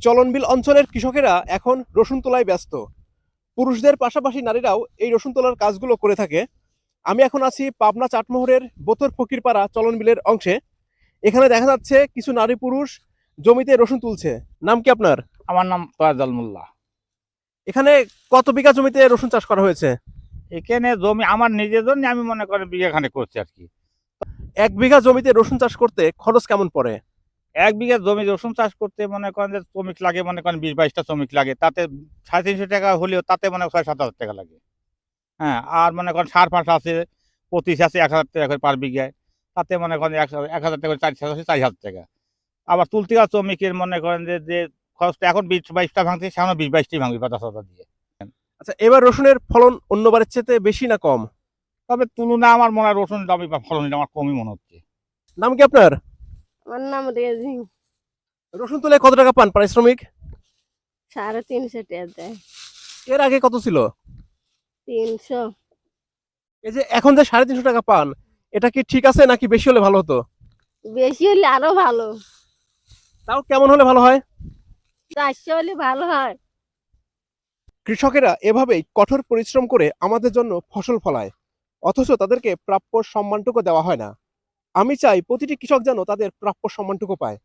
চলনবিল অঞ্চলের কৃষকেরা এখন রসুন তোলায় ব্যস্ত। পুরুষদের পাশাপাশি নারীরাও এই রসুন তোলার কাজগুলো করে থাকে। আমি এখন আছি পাবনা চাটমোহরের বোতর ফকিরপাড়া চলনবিলের অংশে। এখানে দেখা যাচ্ছে কিছু নারী পুরুষ জমিতে রসুন তুলছে। নাম কি আপনার? আমার নাম তোয়াজাল মোল্লা। এখানে কত বিঘা জমিতে রসুন চাষ করা হয়েছে? এখানে জমি আমার নিজের জন্য আমি মনে করি বিঘাখানে করছি আর কি। এক বিঘা জমিতে রসুন চাষ করতে খরচ কেমন পড়ে? এক বিঘা জমি রসুন চাষ করতে মনে করেন যে শ্রমিক লাগে মনে করেন বিশ বাইশটা শ্রমিক লাগে তাতে সাড়ে তিনশো টাকা হলেও তাতে মনে ছয় সাত হাজার টাকা লাগে। হ্যাঁ আর মনে করেন সার ফাঁস আছে পঁচিশ আছে এক হাজার টাকা করে পার বিঘায় তাতে মনে করেন এক হাজার- এক হাজার টাকা করে চার আছে চার হাজার টাকা। আবার তুলতে গেলে শ্রমিকের মনে করেন যে যে খরচটা এখন বিশ বাইশটা ভাঙছে সামনে বিশ বাইশটাই ভাঙবে পঞ্চাশ হাজার দিয়ে। আচ্ছা এবার রসুনের ফলন অন্যবারের চেয়ে বেশি না কম? তবে তুলনা আমার মনে হয় রসুন দামি বা ফলন আমার কমই মনে হচ্ছে। নাম কি আপনার? আমার নাম রেজি। রসুন তুলে কত টাকা পান পারিশ্রমিক? সাড়ে তিনশো টাকা দেয়। এর আগে কত ছিল? তিনশো। এই যে এখন যে সাড়ে তিনশো টাকা পান এটা কি ঠিক আছে নাকি বেশি হলে ভালো হতো? বেশি হলে আরও ভালো। তাও কেমন হলে ভালো হয়? চারশো হলে ভালো হয়। কৃষকেরা এভাবেই কঠোর পরিশ্রম করে আমাদের জন্য ফসল ফলায় অথচ তাদেরকে প্রাপ্য সম্মানটুকু দেওয়া হয় না। আমি চাই প্রতিটি কৃষক যেন তাদের প্রাপ্য সম্মানটুকু পায়।